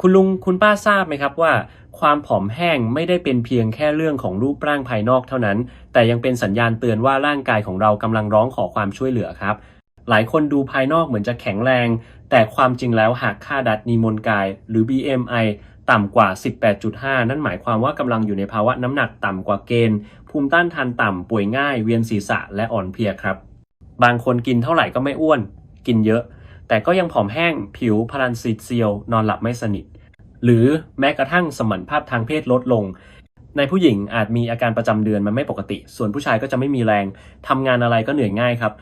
คุณลุงคุณป้าทราบไหมครับว่า ความผอมแห้งไม่ได้เป็นเพียงแค่เรื่องของรูปร่างภายนอกเท่านั้น แต่ยังเป็นสัญญาณเตือนว่าร่างกายของเรากำลังร้องขอความช่วยเหลือครับ หลายคนดูภายนอกเหมือนจะแข็งแรง แต่ความจริงแล้วหากค่าดัดนีโมนกาย หรือ BMI ต่ำกว่า 18.5 นั่นหมายความว่ากำลังอยู่ในภาวะน้ำหนักต่ำกว่าเกณฑ์ ภูมิต้านทานต่ำป่วยง่าย เวียนศีรษะและอ่อนเพลียครับ บางคนกินเท่าไหร่ก็ไม่อ้วน กินเยอะ แต่ก็ยังผอมแห้งผิวพลันซีดเซียวนอนหลับไม่สนิท หรือแม้กระทั่งสมรรถภาพทางเพศลดลง ในผู้หญิงอาจมีอาการประจำเดือนมันไม่ปกติ ส่วนผู้ชายก็จะไม่มีแรงทำงานอะไรก็เหนื่อยง่ายครับ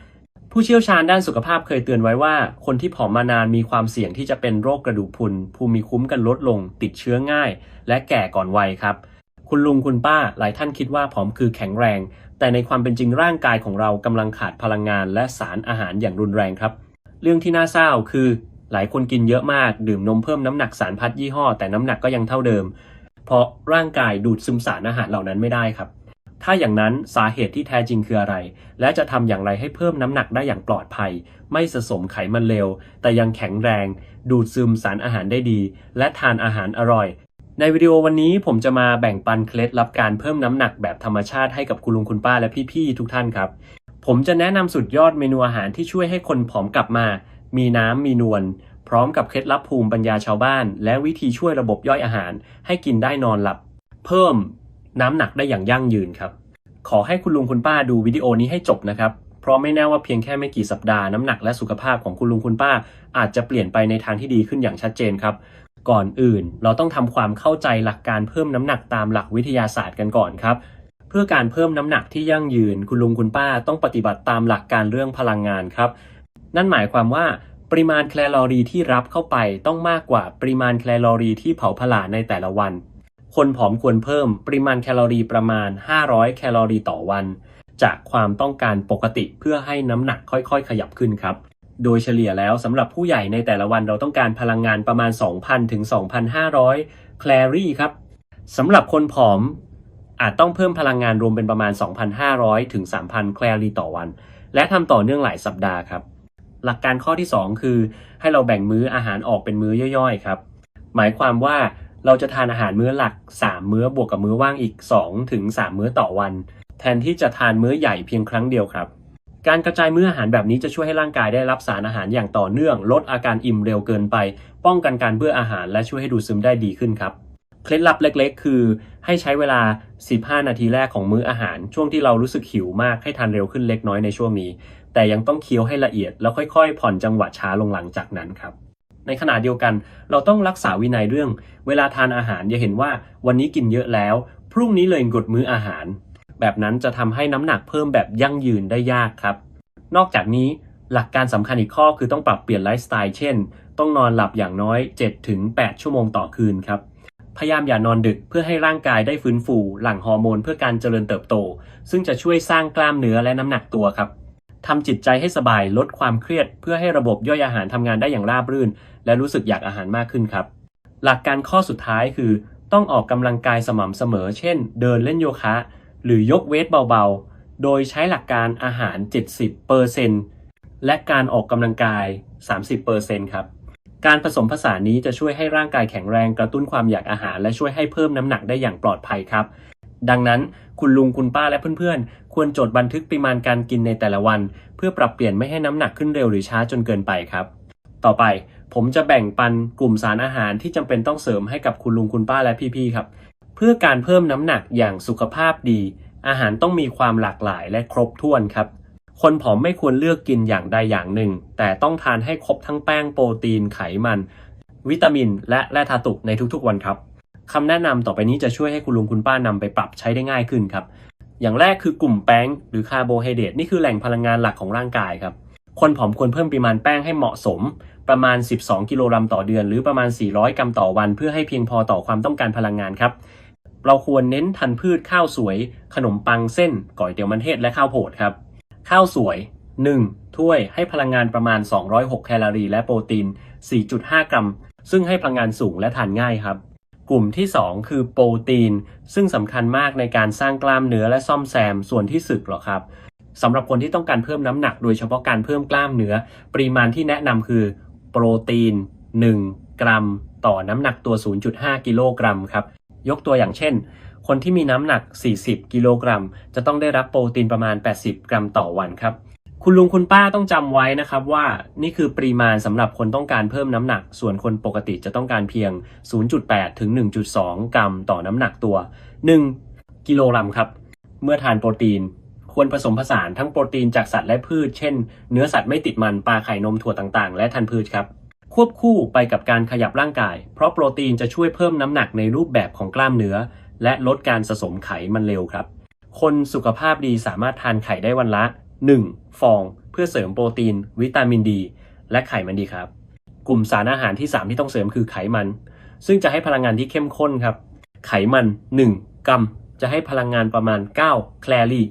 ผู้เชี่ยวชาญด้านสุขภาพเคยเตือนไว้ว่า คนที่ผอมมานานมีความเสี่ยงที่จะเป็นโรคกระดูกพรุนภูมิคุ้มกันลดลง ติดเชื้อง่าย และแก่ก่อนวัยครับ คุณลุงคุณป้าหลายท่านคิดว่าผอมคือแข็งแรง แต่ในความเป็นจริงร่างกายของเรากำลังขาดพลังงานและสารอาหารอย่างรุนแรงครับ เรื่องที่น่าเศร้าคือ หลายคนกินเยอะมาก ดื่มนมเพิ่มน้ำหนักสารพัดยี่ห้อ แต่น้ำหนักก็ยังเท่าเดิม เพราะร่างกายดูดซึมสารอาหารเหล่านั้นไม่ได้ครับ ถ้าอย่างนั้นสาเหตุที่แท้จริงคืออะไร และจะทำอย่างไรให้เพิ่มน้ำหนักได้อย่างปลอดภัย ไม่สะสมไขมันเลวแต่ยังแข็งแรง ดูดซึมสารอาหารได้ดี และทานอาหารอร่อยในวิดีโอวันนี้ผมจะมาแบ่งปันเคล็ดลับการเพิ่มน้ำหนักแบบธรรมชาติให้กับคุณลุงคุณป้าและพี่ๆทุกท่านครับ ผมจะแนะนำสุดยอดเมนูอาหารที่ช่วยให้คนผอมกลับมา มีน้ำมีนวล พร้อมกับเคล็ดลับภูมิปัญญาชาวบ้าน และวิธีช่วยระบบย่อยอาหาร ให้กินได้นอนหลับ เพิ่มน้ำหนักได้อย่างยั่งยืนครับ ขอให้คุณลุงคุณป้าดูวิดีโอนี้ให้จบนะครับ เพราะไม่แน่ว่าเพียงแค่ไม่กี่สัปดาห์น้ำหนักและสุขภาพของคุณลุงคุณป้า อาจจะเปลี่ยนไปในทางที่ดีขึ้นอย่างชัดเจนครับ ก่อนอื่น เราต้องทำความเข้าใจหลักการเพิ่มน้ำหนักตามหลักวิทยาศาสตร์กันก่อนครับ เพื่อการเพิ่มน้ำหนักที่ยั่งยืน คุณลุงคุณป้าต้องปฏิบัติตามหลักการเรื่องพลังงานครับ นั่นหมายความว่าปริมาณแคลอรีที่รับเข้าไปต้องมากกว่าปริมาณแคลอรีที่เผาผลาญในแต่ละวัน คนผอมควรเพิ่มปริมาณแคลอรีประมาณ 500 แคลอรีต่อวัน จากความต้องการปกติเพื่อให้น้ำหนักค่อยๆ ขยับขึ้นครับ โดยเฉลี่ยแล้วสำหรับผู้ใหญ่ในแต่ละวันเราต้องการพลังงานประมาณ 2,000 ถึง 2,500 แคลอรี่ครับสำหรับคนผอม อาจต้องเพิ่มพลังงานรวมเป็นประมาณ 2,500 ถึง 3,000 แคลอรี่ต่อวัน และทำต่อเนื่องหลายสัปดาห์ครับ หลักการข้อที่ 2 คือ ให้เราแบ่งมื้ออาหารออกเป็นมื้อย่อยๆครับ หมายความว่าเราจะทานอาหารมื้อหลัก 3 มื้อบวกกับมื้อว่างอีก 2 ถึง 3 มื้อต่อวัน แทนที่จะทานมื้อใหญ่เพียงครั้งเดียวครับ การกระจายมื้ออาหารแบบนี้จะช่วยให้ร่างกายได้รับสารอาหารอย่างต่อเนื่อง ลดอาการอิ่มเร็วเกินไป ป้องกันการเบื่ออาหารและช่วยให้ดูดซึมได้ดีขึ้นครับ เคล็ดลับเล็กๆ คือให้ใช้เวลา 15 นาทีแรกของมื้ออาหาร ช่วงที่เรารู้สึกหิวมากให้ทานเร็วขึ้นเล็กน้อยในช่วงนี้ แต่ยังต้องเคี้ยวให้ละเอียด แล้วค่อยๆ ผ่อนจังหวะช้าลงหลังจากนั้นครับในขณะเดียวกัน เราต้องรักษาวินัยเรื่อง เวลาทานอาหารอย่าเห็นว่าวันนี้กินเยอะแล้ว พรุ่งนี้เลยกดมื้ออาหาร แบบนั้นจะทำให้น้ำหนักเพิ่มแบบยั่งยืนได้ยากครับ นอกจากนี้หลักการสำคัญอีกข้อคือต้องปรับเปลี่ยนไลฟ์สไตล์เช่น ต้องนอนหลับอย่างน้อย 7-8 ชั่วโมงต่อคืนครับ พยายามอย่านอนดึกเพื่อให้ร่างกายได้ฟื้นฟูหลั่งฮอร์โมนเพื่อการเจริญเติบโต ซึ่งจะช่วยสร้างกล้ามเนื้อและน้ำหนักตัวครับทำจิตใจให้สบายลดความเครียด เพื่อให้ระบบย่อยอาหารทำงานได้อย่างราบรื่น และรู้สึกอยากอาหารมากขึ้นครับ หลักการข้อสุดท้ายคือ ต้องออกกำลังกายสม่ำเสมอ เช่น เดินเล่นโยคะ หรือยกเวทเบาๆ โดยใช้หลักการอาหาร 70%และการออกกำลังกาย 30%ครับ การผสมผสานนี้จะช่วยให้ร่างกายแข็งแรงกระตุ้นความอยากอาหาร และช่วยให้เพิ่มน้ำหนักได้อย่างปลอดภัยครับ ดังนั้นคุณลุงคุณป้าและเพื่อนๆ ควรจดบันทึกปริมาณการกินในแต่ละวัน เพื่อปรับเปลี่ยนไม่ให้น้ำหนักขึ้นเร็วหรือช้าจนเกินไปครับ ต่อไปผมจะแบ่งปันกลุ่มสารอาหารที่จำเป็นต้องเสริมให้กับคุณลุงคุณป้าและพี่ๆครับ เพื่อการเพิ่มน้ำหนักอย่างสุขภาพดี อาหารต้องมีความหลากหลายและครบถ้วนครับ คนผอมไม่ควรเลือกกินอย่างใดอย่างหนึ่ง แต่ต้องทานให้ครบทั้งแป้งโปรตีนไขมัน วิตามิน และแร่ธาตุในทุกๆวันครับคำแนะนำต่อไปนี้จะช่วยให้คุณลุงคุณป้านำไปปรับใช้ได้ง่ายขึ้นครับ อย่างแรกคือกลุ่มแป้งหรือคาร์โบไฮเดรตนี่คือแหล่งพลังงานหลักของร่างกายครับ คนผอมควรเพิ่มปริมาณแป้งให้เหมาะสม ประมาณ 12 กิโลกรัมต่อเดือน หรือประมาณ 400 กรัมต่อวัน เพื่อให้เพียงพอต่อความต้องการพลังงานครับ เราควรเน้นทันพืชข้าวสวย ขนมปังเส้นก๋วยเตี๋ยวมันเทศและข้าวโพดครับ ข้าวสวย 1 ถ้วยให้พลังงานประมาณ 206 แคลอรี่และโปรตีน 4.5 กรัม ซึ่งให้พลังงานสูงและทานง่ายครับ กลุ่มที่ 2 คือโปรตีน ซึ่งสำคัญมากในการสร้างกล้ามเนื้อและซ่อมแซมส่วนที่สึกหรอครับสำหรับคนที่ต้องการเพิ่มน้ำหนักโดยเฉพาะการเพิ่มกล้ามเนื้อ ปริมาณที่แนะนำคือโปรตีน 1 กรัม ต่อน้ำหนักตัว 0.5 กิโลกรัมครับ ยกตัวอย่างเช่น คนที่มีน้ำหนัก 40 กิโลกรัม จะต้องได้รับโปรตีนประมาณ 80 กรัมต่อวันครับ คุณลุงคุณป้าต้องจำไว้นะครับว่านี่คือปริมาณสำหรับคนต้องการเพิ่มน้ำหนัก ส่วนคนปกติจะต้องการเพียง 0.8 ถึง 1.2 กรัมต่อน้ำหนักตัว 1 กิโลกรัมครับ เมื่อทานโปรตีนควรผสมผสานทั้งโปรตีนจากสัตว์และพืช เช่น เนื้อสัตว์ไม่ติดมัน ปลาไข่นมถั่วต่างๆ และธัญพืชครับ ควบคู่ไปกับการขยับร่างกาย เพราะโปรตีนจะช่วยเพิ่มน้ำหนักในรูปแบบของกล้ามเนื้อ และลดการสะสมไขมันเร็วครับ คนสุขภาพดีสามารถทานไข่ได้วันละ 1 ฟอง เพื่อเสริมโปรตีน วิตามินดี และไขมันดีครับ กลุ่มสารอาหารที่ 3 ที่ต้องเสริมคือไขมัน ซึ่งจะให้พลังงานที่เข้มข้นครับ ไขมัน 1 กรัม จะให้พลังงานประมาณ 9 แคลอรี่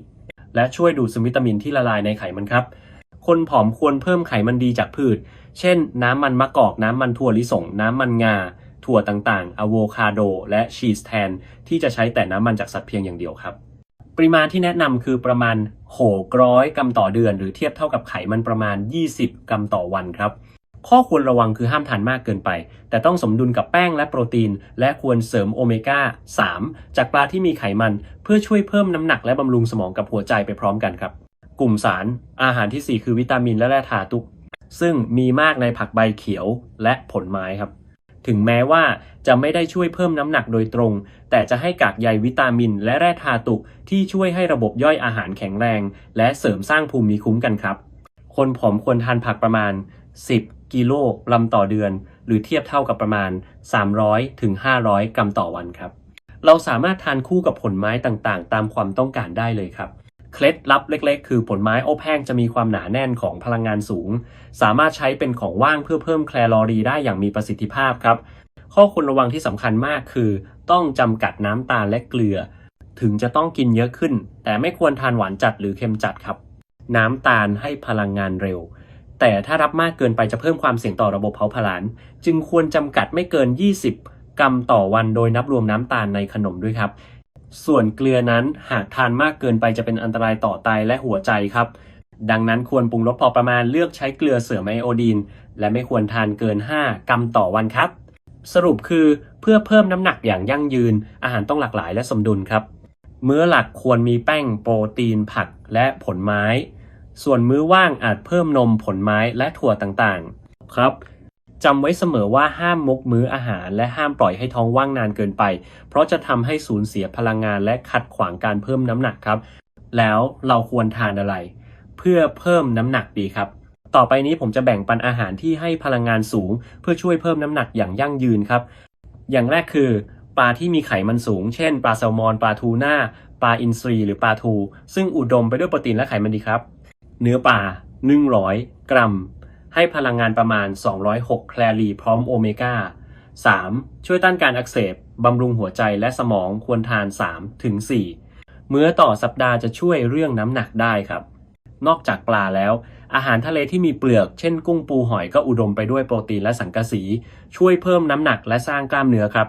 และช่วยดูดซึมวิตามินที่ละลายในไขมันครับ คนผอมควรเพิ่มไขมันดีจากพืช เช่น น้ำมันมะกอก น้ำมันถั่วลิสง น้ำมันงา ถั่วต่างๆอะโวคาโดและชีสแทน ที่จะใช้แต่น้ำมันจากสัตว์เพียงอย่างเดียวครับ ปริมาณที่แนะนำคือประมาณ600กรัมต่อเดือน หรือเทียบเท่ากับไขมันประมาณ 20 กรัมต่อวันครับข้อควรระวังคือห้ามทานมากเกินไป แต่ต้องสมดุลกับแป้งและโปรตีน และควรเสริมโอเมก้า 3 จากปลาที่มีไขมัน เพื่อช่วยเพิ่มน้ำหนักและบำรุงสมองกับหัวใจไปพร้อมกันครับ กลุ่มสารอาหารทีสี่4 คือวิตามินและแร่ธาตุซึ่งมีมากในผักใบเขียวและผลไม้ครับ ถึงแม้ว่าจะไม่ได้ช่วยเพิ่มน้ำหนักโดยตรง แต่จะให้กากใยวิตามิน และแร่ธาตุที่ช่วยให้ระบบย่อยอาหารแข็งแรง และเสริมสร้างภูมิคุ้มกันครับ คนผอมควรทานผักประมาณ 10 กิโลกรัมต่อเดือน หรือเทียบเท่ากับประมาณ 300ถึง500 กรัมต่อวันครับ เราสามารถทานคู่กับผลไม้ต่างๆ ตามความต้องการได้เลยครับ เคล็ดลับเล็ก ๆ คือผลไม้อบแห้งจะมีความหนาแน่นของพลังงานสูง สามารถใช้เป็นของว่างเพื่อเพิ่มแคลอรีได้อย่างมีประสิทธิภาพครับ ข้อควรระวังที่สำคัญมากคือ ต้องจำกัดน้ำตาลและเกลือ ถึงจะต้องกินเยอะขึ้น แต่ไม่ควรทานหวานจัดหรือเค็มจัดครับ น้ำตาลให้พลังงานเร็ว แต่ถ้ารับมากเกินไปจะเพิ่มความเสี่ยงต่อระบบเผาผลาญจึงควรจำกัดไม่เกิน 20 กรัมต่อวันโดยนับรวมน้ำตาลในขนมด้วยครับ ส่วนเกลือนั้นหากทานมากเกินไปจะเป็นอันตรายต่อไตและหัวใจครับ ดังนั้นควรปรุงรสพอประมาณเลือกใช้เกลือเสริมไอโอดีน และไม่ควรทานเกิน 5 กรัมต่อวันครับ สรุปคือเพื่อเพิ่มน้ำหนักอย่างยั่งยืน อาหารต้องหลากหลายและสมดุลครับ มื้อหลักควรมีแป้งโปรตีนผักและผลไม้ ส่วนมื้อว่างอาจเพิ่มนมผลไม้และถั่วต่างๆ ครับ จำไว้เสมอว่าห้ามมกมื้ออาหาร และห้ามปล่อยให้ท้องว่างนานเกินไป เพราะจะทำให้สูญเสียพลังงานและขัดขวางการเพิ่มน้ำหนักครับ แล้วเราควรทานอะไร เพื่อเพิ่มน้ำหนักดีครับ ต่อไปนี้ผมจะแบ่งปันอาหารที่ให้พลังงานสูง เพื่อช่วยเพิ่มน้ำหนักอย่างยั่งยืนครับ อย่างแรกคือปลาที่มีไขมันสูง เช่น ปลาแซลมอน ปลาทูน่า ปลาอินทรี หรือปลาทู ซึ่งอุดมไปด้วยโปรตีนและไขมันดีครับ เนื้อปลา100 กรัม ให้พลังงานประมาณ 206 แคลอรีพร้อมโอเมก้า 3. ช่วยต้านการอักเสบบำรุงหัวใจและสมองควรทาน 3 ถึง 4 มื้อต่อสัปดาห์จะช่วยเรื่องน้ำหนักได้ครับ นอกจากปลาแล้ว อาหารทะเลที่มีเปลือก เช่นกุ้งปูหอยก็อุดมไปด้วยโปรตีนและสังกะสี ช่วยเพิ่มน้ำหนักและสร้างกล้ามเนื้อครับ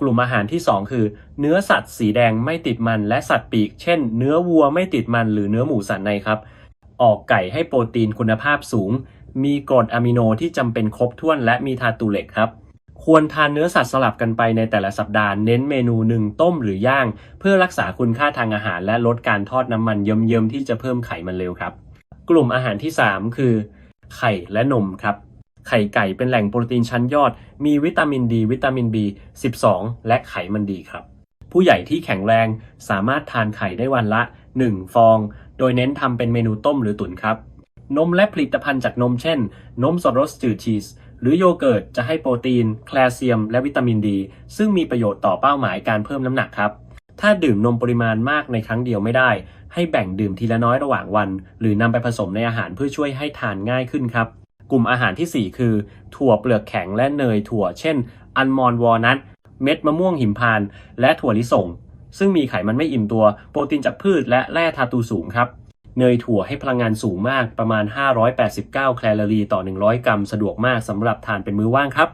กลุ่มอาหารที่ 2 คือ เนื้อสัตว์สีแดงไม่ติดมันและสัตว์ปีก เช่น เนื้อวัวไม่ติดมันหรือเนื้อหมูสันในครับ ออกไก่ให้โปรตีนคุณภาพสูง มีกรดอะมิโนที่จำเป็นครบถ้วนและมีธาตุเหล็กครับ ควรทานเนื้อสัตว์สลับกันไปในแต่ละสัปดาห์เน้นเมนูหนึ่งต้มหรือย่าง เพื่อรักษาคุณค่าทางอาหารและลดการทอดน้ำมันเยิ้มๆที่จะเพิ่มไขมันเร็วครับ กลุ่มอาหารที่ 3 คือ ไข่และนมครับไข่ไก่เป็นแหล่งโปรตีนชั้นยอด มีวิตามินดี วิตามิน B12 และไขมันดีครับ ผู้ใหญ่ที่แข็งแรงสามารถทานไข่ได้วันละ 1 ฟอง โดยเน้นทำเป็นเมนูต้มหรือตุ๋นครับ นมและผลิตภัณฑ์จากนมเช่น นมสดรสจืดชีส หรือโยเกิร์ตจะให้โปรตีน แคลเซียม และวิตามินดี ซึ่งมีประโยชน์ต่อเป้าหมายการเพิ่มน้ำหนักครับ ถ้าดื่มนมปริมาณมากในครั้งเดียวไม่ได้ ให้แบ่งดื่มทีละน้อยระหว่างวัน หรือนำไปผสมในอาหารเพื่อช่วยให้ทานง่ายขึ้นครับ กลุ่มอาหารที่ 4 คือ ถั่วเปลือกแข็งและเนยถั่ว เช่น อัลมอนด์วอลนัท เม็ดมะม่วงหิมพานต์ และถั่วลิสงซึ่งมีไขมันไม่อิ่มตัว โปรตีนจากพืชและแร่ธาตุสูงครับ เนยถั่วให้พลังงานสูงมากประมาณ 589 แคลอรี่ต่อ 100 กรัม สะดวกมากสำหรับทานเป็นมื้อว่างครับ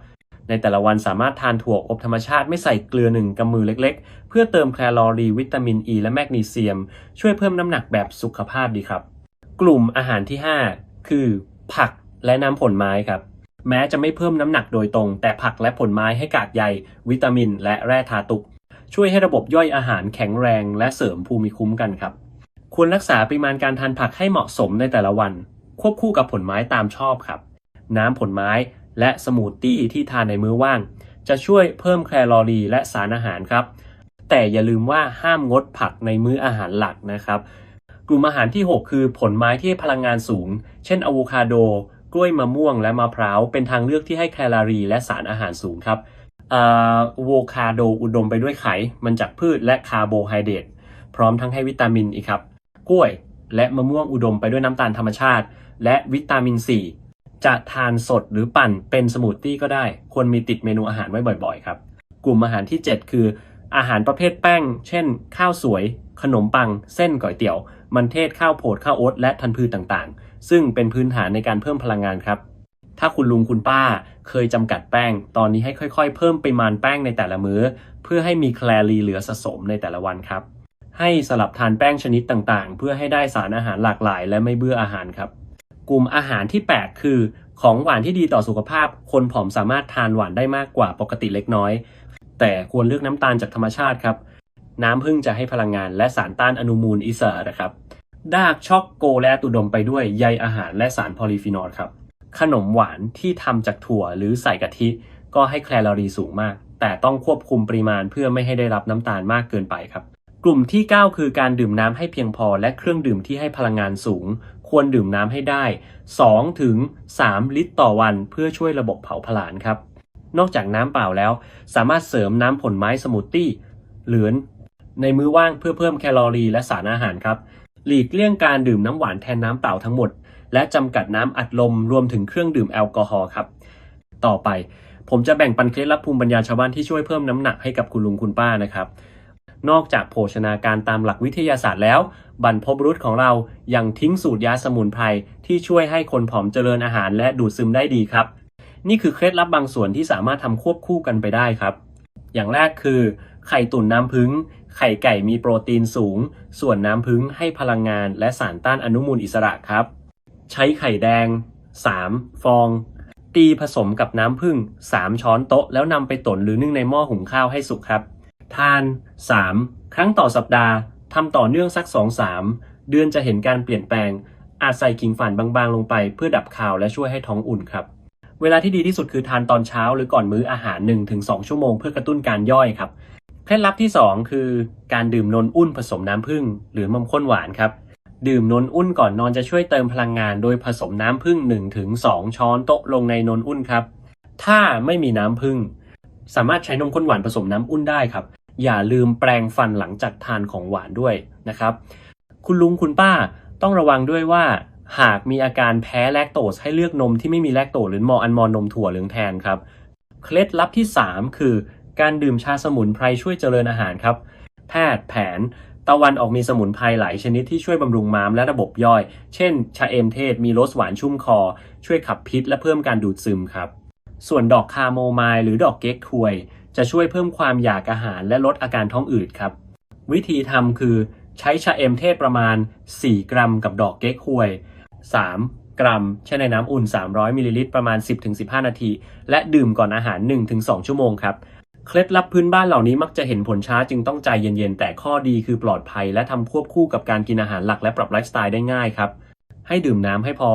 ในแต่ละวันสามารถทานถั่วอบธรรมชาติไม่ใส่เกลือหนึ่งกำมือเล็กๆ เพื่อเติมแคลอรี่วิตามินอ e ีและแมกนีเซียม ช่วยเพิ่มน้ำหนักแบบสุขภาพดีครับ กลุ่มอาหารที่ 5 คือ ผักและน้ำผลไม้ครับแม้จะไม่เพิ่มน้ำหนักโดยตรง แต่ผักและผลไม้ให้กากใย วิตามิน และแร่ธาตุช่วยให้ระบบย่อยอาหารแข็งแรงและเสริมภูมิคุ้มกันครับ ควรรักษาปริมาณการทานผักให้เหมาะสมในแต่ละวัน ควบคู่กับผลไม้ตามชอบครับ น้ำผลไม้และสมูทตี้ที่ทานในมื้อว่าง จะช่วยเพิ่มแคลอรี่และสารอาหารครับ แต่อย่าลืมว่าห้ามงดผักในมื้ออาหารหลักนะครับ กลุ่มอาหารที่ 6 คือผลไม้ที่ให้พลังงานสูง เช่นอะโวคาโด กล้วยมะม่วงและมะพร้าว เป็นทางเลือกที่ให้แคลอรี่และสารอาหารสูงครับอะโวคาโดอุดมไปด้วยไข มันจากพืชและคาร์โบไฮเดรตพร้อมทั้งให้วิตามินอีกครับ กล้วย และมะม่วงอุดมไปด้วยน้ำตาลธรรมชาติ และวิตามินซีจะทานสดหรือปั่นเป็นสมูทตี้ก็ได้ ควรมีติดเมนูอาหารไว้บ่อยๆครับ กลุ่มอาหารที่ 7 คือ อาหารประเภทแป้ง เช่น ข้าวสวย ขนมปัง เส้นก๋วยเตี๋ยว มันเทศข้าวโพดข้าวโอ๊ตและทันพืชต่างๆ ซึ่งเป็นพื้นฐานในการเพิ่มพลังงานครับ ถ้าคุณลุงคุณป้าเคยจำกัดแป้ง ตอนนี้ให้ค่อยๆ เพิ่มปริมาณแป้งในแต่ละมื้อ เพื่อให้มีแคลอรี่เหลือสะสมในแต่ละวันครับ ให้สลับทานแป้งชนิดต่างๆ เพื่อให้ได้สารอาหารหลากหลาย และไม่เบื่ออาหารครับ กลุ่มอาหารที่ 8 คือ ของหวานที่ดีต่อสุขภาพ คนผอมสามารถทานหวานได้มากกว่าปกติเล็กน้อย แต่ควรเลือกน้ำตาลจากธรรมชาติครับ น้ำผึ้งจะให้พลังงานและสารต้านอนุมูลอิสระนะครับดาร์กช็อกโกแลตอุดมไปด้วยใยอาหารและสารโพลีฟีนอลครับ ขนมหวานที่ทำจากถั่วหรือใส่กะทิ ก็ให้แคลอรี่สูงมาก แต่ต้องควบคุมปริมาณเพื่อไม่ให้ได้รับน้ำตาลมากเกินไปครับ กลุ่มที่ 9 คือการดื่มน้ำให้เพียงพอและเครื่องดื่มที่ให้พลังงานสูง ควรดื่มน้ำให้ได้ 2 ถึง 3 ลิตรต่อวันเพื่อช่วยระบบเผาผลาญครับ นอกจากน้ำเปล่าแล้ว สามารถเสริมน้ำผลไม้สมูทตี้เหลือนในมื้อว่างเพื่อเพิ่มแคลอรี่และสารอาหารครับ หลีกเลี่ยงการดื่มน้ำหวานแทนน้ำเปล่าทั้งหมด และจำกัดน้ำอัดลมรวมถึงเครื่องดื่มแอลกอฮอล์ครับ ต่อไป ผมจะแบ่งปันเคล็ดลับภูมิปัญญาชาวบ้านที่ช่วยเพิ่มน้ำหนักให้กับคุณลุงคุณป้านะครับ นอกจากโภชนาการตามหลักวิทยาศาสตร์แล้ว บรรพบุรุษของเรายังทิ้งสูตรยาสมุนไพรที่ช่วยให้คนผอมเจริญอาหารและดูดซึมได้ดีครับ นี่คือเคล็ดลับบางส่วนที่สามารถทำควบคู่กันไปได้ครับ อย่างแรกคือ ไข่ตุ๋นน้ำผึ้งไข่ไก่มีโปรตีนสูง ส่วนน้ำผึ้งให้พลังงานและสารต้านอนุมูลอิสระครับ ใช้ไข่แดง 3 ฟอง ตีผสมกับน้ำผึ้ง3 ช้อนโต๊ะ แล้วนำไปตุ๋นหรือนึ่งในหม้อหุงข้าวให้สุกครับ ทาน 3 ครั้งต่อสัปดาห์ทำต่อเนื่องสัก 2-3 เดือนจะเห็นการเปลี่ยนแปลง อาจใส่ขิงฝานบางๆ ลงไปเพื่อดับคาวและช่วยให้ท้องอุ่นครับ เวลาที่ดีที่สุดคือทานตอนเช้าหรือก่อนมื้ออาหาร 1-2 ชั่วโมงเพื่อกระตุ้นการย่อยครับ เคล็ดลับที่ 2 คือ การดื่มนนอุ่นผสมน้ำผึ้งหรือนมข้นหวานครับดื่มนนอุ่นก่อนนอนจะช่วยเติมพลังงานโดยผสมน้ำผึ้ง1-2 ช้อนโต๊ะลงในนนอุ่นครับ ถ้าไม่มีน้ำผึ้งสามารถใช้นมข้นหวานผสมน้ำอุ่นได้ครับ อย่าลืมแปรงฟันหลังจากทานของหวานด้วยนะครับ คุณลุงคุณป้าต้องระวังด้วยว่า หากมีอาการแพ้แลคโตสให้เลือกนมที่ไม่มีแลคโตสหรือมออันมอนนมถั่วเหลืองแทนครับ เคล็ดลับที่ 3 คือ การดื่มชาสมุนไพรช่วยเจริญอาหารครับ แพทย์แผนตะวันออกมีสมุนไพรหลายชนิดที่ช่วยบำรุงม้ามและระบบย่อย เช่น ชาเอมเทศมีรสหวานชุ่มคอ ช่วยขับพิษและเพิ่มการดูดซึมครับ ส่วนดอกคาโมไมล์หรือดอกเก๊กทวย จะช่วยเพิ่มความอยากอาหารและลดอาการท้องอืดครับ วิธีทำคือใช้ชาเอมเทศประมาณ 4 กรัมกับดอกเก๊กฮวย 3 กรัมแช่ในน้ำอุ่น 300มิลลิลิตรประมาณ 10-15 นาที และดื่มก่อนอาหาร 1-2 ชั่วโมงครับเคล็ดลับพื้นบ้านเหล่านี้มักจะเห็นผลช้าจึงต้องใจเย็นๆ แต่ข้อดีคือปลอดภัย และทำควบคู่กับการกินอาหารหลักและปรับไลฟ์สไตล์ได้ง่ายครับ ให้ดื่มน้ำให้พอ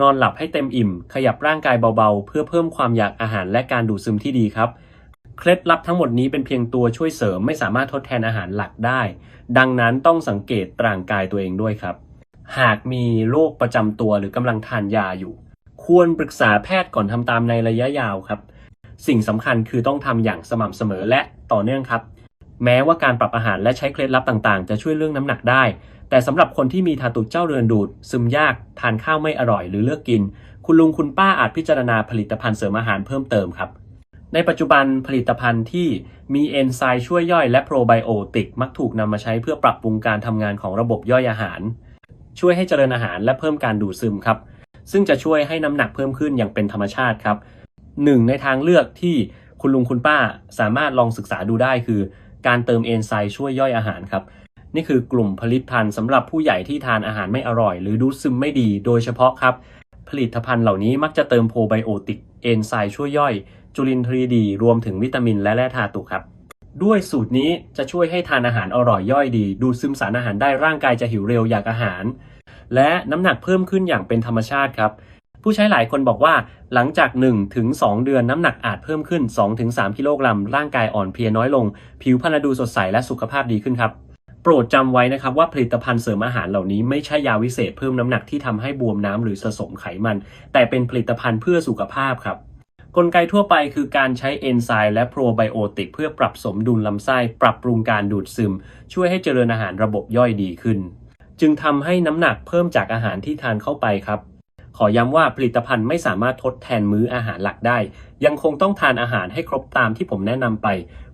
นอนหลับให้เต็มอิ่ม ขยับร่างกายเบาๆ เพื่อเพิ่มความอยากอาหารและการดูดซึมที่ดีครับ เคล็ดลับทั้งหมดนี้เป็นเพียงตัวช่วยเสริมไม่สามารถทดแทนอาหารหลักได้ ดังนั้นต้องสังเกตร่างกายตัวเองด้วยครับ หากมีโรคประจำตัวหรือกำลังทานยาอยู่ ควรปรึกษาแพทย์ก่อนทำตามในระยะยาวครับ สิ่งสำคัญคือต้องทำอย่างสม่ำเสมอและต่อเนื่องครับ แม้ว่าการปรับอาหารและใช้เคล็ดลับต่างๆ จะช่วยเรื่องน้ำหนักได้ แต่สำหรับคนที่มีทาตุเจ้าเรือนดูด ซึมยาก ทานข้าวไม่อร่อยหรือเลือกกิน คุณลุงคุณป้าอาจพิจารณาผลิตภัณฑ์เสริมอาหารเพิ่มเติมครับ ในปัจจุบันผลิตภัณฑ์ที่มีเอนไซม์ช่วยย่อยและโปรไบโอติก มักถูกนำมาใช้เพื่อปรับปรุงการทำงานของระบบย่อยอาหาร ช่วยให้เจริญอาหารและเพิ่มการดูดซึมครับ ซึ่งจะช่วยให้น้ำหนักเพิ่มขึ้นอย่างเป็นธรรมชาติครับหนึ่งในทางเลือกที่คุณลุงคุณป้าสามารถลองศึกษาดูได้คือ การเติมเอนไซม์ช่วยย่อยอาหารครับนี่คือกลุ่มผลิตภัณฑ์สำหรับผู้ใหญ่ที่ทานอาหารไม่อร่อย หรือดูดซึมไม่ดีโดยเฉพาะครับ ผลิตภัณฑ์เหล่านี้มักจะเติมโปรไบโอติกเอนไซม์ช่วยย่อย จุลินทรีย์ดี รวมถึงวิตามินและแร่ธาตุครับ ด้วยสูตรนี้จะช่วยให้ทานอาหารอร่อยย่อยดี ดูดซึมสารอาหารได้ร่างกายจะหิวเร็วอยากอาหาร และน้ำหนักเพิ่มขึ้นอย่างเป็นธรรมชาติครับ ผู้ใช้หลายคนบอกว่าหลังจาก1ถึง2เดือนน้ำหนักอาจเพิ่มขึ้น2ถึง3กิโลกรัมร่างกายอ่อนเพลียน้อยลง ผิวพรรณดูสดใสและสุขภาพดีขึ้นครับโปรดจำไว้นะครับว่าผลิตภัณฑ์เสริมอาหารเหล่านี้ไม่ใช่ยาวิเศษเพิ่มน้ำหนักที่ทำให้บวมน้ำหรือสะสมไขมัน แต่เป็นผลิตภัณฑ์เพื่อสุขภาพครับ กลไกทั่วไปคือการใช้เอนไซม์และโปรไบโอติกเพื่อปรับสมดุลลำไส้ ปรับปรุงการดูดซึม ช่วยให้เจริญอาหารระบบย่อยดีขึ้น จึงทำให้น้ำหนักเพิ่มจากอาหารที่ทานเข้าไปครับ ขอย้ำว่าผลิตภัณฑ์ไม่สามารถทดแทนมื้ออาหารหลักได้ ยังคงต้องทานอาหารให้ครบตามที่ผมแนะนำไป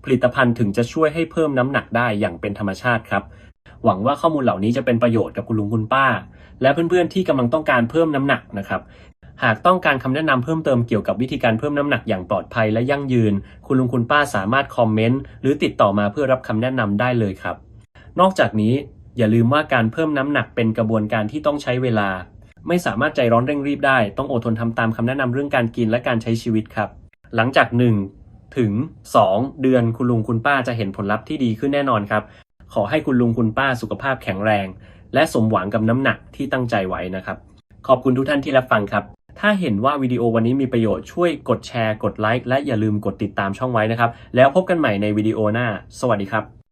ผลิตภัณฑ์ถึงจะช่วยให้เพิ่มน้ำหนักได้อย่างเป็นธรรมชาติครับหวังว่าข้อมูลเหล่านี้จะเป็นประโยชน์กับคุณลุงคุณป้า และเพื่อนๆที่กำลังต้องการเพิ่มน้ำหนักนะครับ หากต้องการคำแนะนำเพิ่มเติมเกี่ยวกับวิธีการเพิ่มน้ำหนักอย่างปลอดภัยและยั่งยืน คุณลุงคุณป้าสามารถคอมเมนต์หรือติดต่อมาเพื่อรับคำแนะนำได้เลยครับ นอกจากนี้อย่าลืมว่าการเพิ่มน้ำหนักเป็นกระบวนการที่ต้องใช้เวลา ไม่สามารถใจร้อนเร่งรีบได้ ต้องอดทนทำตามคำแนะนำเรื่องการกินและการใช้ชีวิตครับ หลังจาก 1 ถึง 2 เดือนคุณลุงคุณป้าจะเห็นผลลัพธ์ที่ดีขึ้นแน่นอนครับ ขอให้คุณลุงคุณป้าสุขภาพแข็งแรง และสมหวังกับน้ำหนักที่ตั้งใจไว้นะครับ ขอบคุณทุกท่านที่รับฟังครับ ถ้าเห็นว่าวิดีโอวันนี้มีประโยชน์ช่วยกดแชร์ กดไลค์และอย่าลืมกดติดตามช่องไว้นะครับ แล้วพบกันใหม่ในวิดีโอหน้า สวัสดีครับ